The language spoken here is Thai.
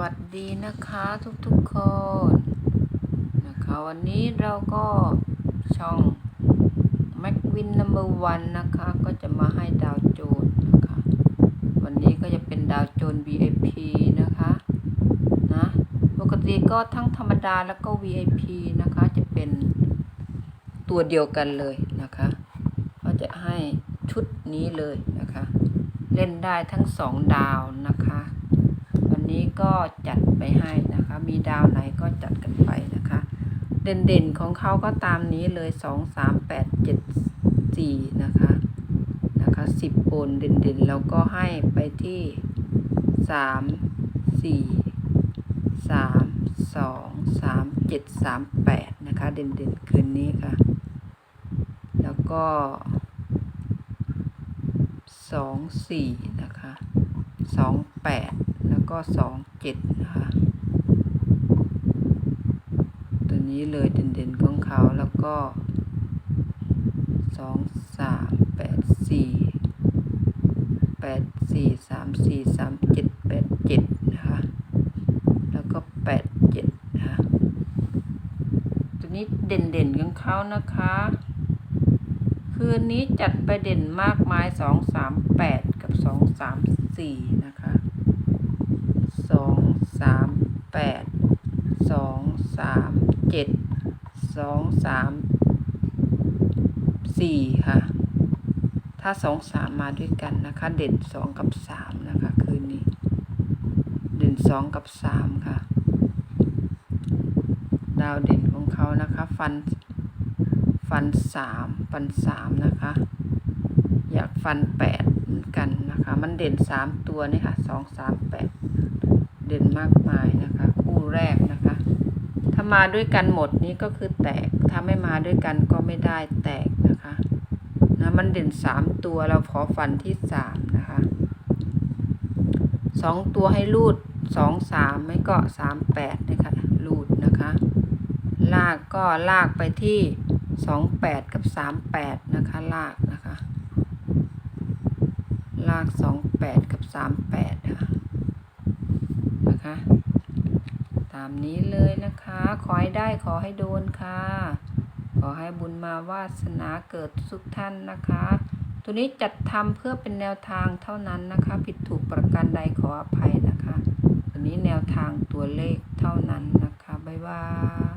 วัสดีนะคะทุกๆคนนะคะวันนี้เราก็ช่อง m a c w i n Number One นะคะก็จะมาให้ดาวโจนนะคะวันนี้ก็จะเป็นดาวโจน VIP นะคะนะปกติก็ทั้งธรรมดาแล้วก็ VIP นะคะจะเป็นตัวเดียวกันเลยนะคะก็จะให้ชุดนี้เลยนะคะ เล่นได้ทั้งสองดาวนะคะ นี้ก็จัดไปให้นะคะ มีดาวไหนก็จัดกันไปนะคะ เด่นๆของเขาก็ตามนี้เลยสองสามแปดเจ็ดสี่นะคะนะคะสิบโอนเด่นๆ แล้วก็ให้ไปที่สามสี่สามสองสามเจ็ดสามแปดนะคะ เด่นๆ คืนนี้ค่ะ แล้วก็สองสี่นะคะสองแปด ก็สองเจ็ดนะคะตัวนี้เลยเด่นๆของเขาแล้วก็สองสามแปดสี่แปดสี่สามสี่สามเจ็ดแปดเจ็ดนะคะแล้วก็แปดเจ็ดนะคะตัวนี้เด่นๆของเขานะคะคืนนี้จัดไปเด่นมากมายสองสามแปดกับสองสามสี่นะคะ แปดสองสามเจ็ดสองสามสี่ค่ะ ถ้าสองสามมาด้วยกันนะคะ เด่นสองกับสามนะคะ คืนนี้ เด่นสองกับสามค่ะ ดาวเด่นของเขานะคะ ฟัน ฟันสามฟันสามนะคะ อยากฟันแปดเหมือนกันนะคะ มันเด่นสามตัวนี่ค่ะสองสามแปด เด่นมากมายนะคะ คู่แรกนะคะ ถ้ามาด้วยกันหมดนี้ก็คือแตก ถ้าไม่มาด้วยกันก็ไม่ได้แตกนะคะนะมันเด่นสามตัวเราขอฟันที่สามนะคะสองตัวให้รูดสองสามไม่ก็สามแปดนะคะรูดนะคะ ลากก็ลากไปที่สองแปดกับสามแปดนะคะลากนะคะ ลากสองแปดกับสามแปดค่ะนะคะ ตามนี้เลยนะคะ ขอให้ได้ขอให้โดนค่ะ ขอให้บุญมาวาสนาเกิดทุกท่านนะคะ ตัวนี้จัดทำเพื่อเป็นแนวทางเท่านั้นนะคะ ผิดถูกประการใดขออภัยนะคะ ตัวนี้แนวทางตัวเลขเท่านั้นนะคะ บ๊ายบาย